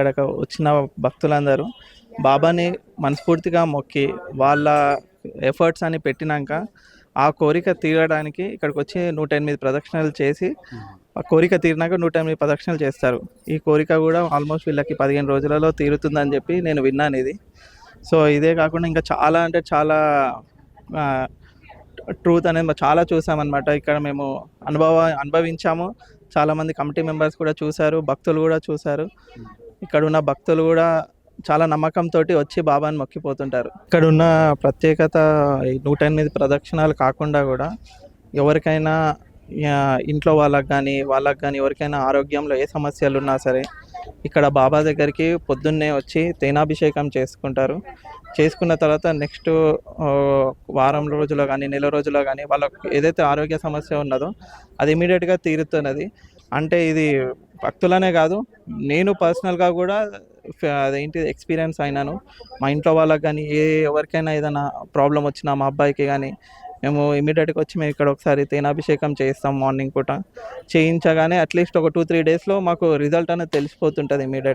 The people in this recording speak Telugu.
అక్కడికి వచ్చిన భక్తులందరూ బాబాని మనస్ఫూర్తిగా మొక్కి వాళ్ళ ఎఫర్ట్స్ అని పెట్టినాక ఆ కోరిక తీరడానికి ఇక్కడికి వచ్చి నూట ఎనిమిది ప్రదక్షిణలు చేసి ఆ కోరిక తీరినాక నూట ఎనిమిది ప్రదక్షిణలు చేస్తారు. ఈ కోరిక కూడా ఆల్మోస్ట్ వీళ్ళకి పదిహేను రోజులలో తీరుతుందని చెప్పి నేను విన్నాను ఇది. సో ఇదే కాకుండా ఇంకా చాలా అంటే చాలా ట్రూత్ అనేది చాలా చూసామన్నమాట. ఇక్కడ మేము అనుభవ అనుభవించాము. చాలామంది కమిటీ మెంబర్స్ కూడా చూశారు భక్తులు కూడా చూశారు ఇక్కడ ఉన్న భక్తులు కూడా చాలా నమ్మకంతో వచ్చి బాబాని మొక్కిపోతుంటారు. ఇక్కడ ఉన్న ప్రత్యేకత నూట ఎనిమిది ప్రదక్షిణాలు కాకుండా కూడా ఎవరికైనా ఇంట్లో వాళ్ళకి కానీ వాళ్ళకి కానీ ఎవరికైనా ఆరోగ్యంలో ఏ సమస్యలు ఉన్నా సరే ఇక్కడ బాబా దగ్గరికి పొద్దున్నే వచ్చి తేనాభిషేకం చేసుకుంటారు. చేసుకున్న తర్వాత నెక్స్ట్ వారం రోజుల్లో కానీ నెల రోజుల్లో కానీ వాళ్ళకు ఏదైతే ఆరోగ్య సమస్య ఉన్నదో అది ఇమీడియట్గా తీరుతున్నది. అంటే ఇది భక్తులనే కాదు నేను పర్సనల్గా కూడా అదేంటి ఎక్స్పీరియన్స్ అయినాను. మా ఇంట్లో వాళ్ళకి కానీ ఏ ఎవరికైనా ఏదైనా ప్రాబ్లం వచ్చినా మా అబ్బాయికి కానీ మేము ఇమీడియట్గా వచ్చి మేము ఇక్కడ ఒకసారి తేనాభిషేకం చేస్తాం మార్నింగ్ పూట. చేయించగానే అట్లీస్ట్ ఒక టూ త్రీ డేస్లో మాకు రిజల్ట్ అనేది తెలిసిపోతుంటుంది ఇమీడియట్గా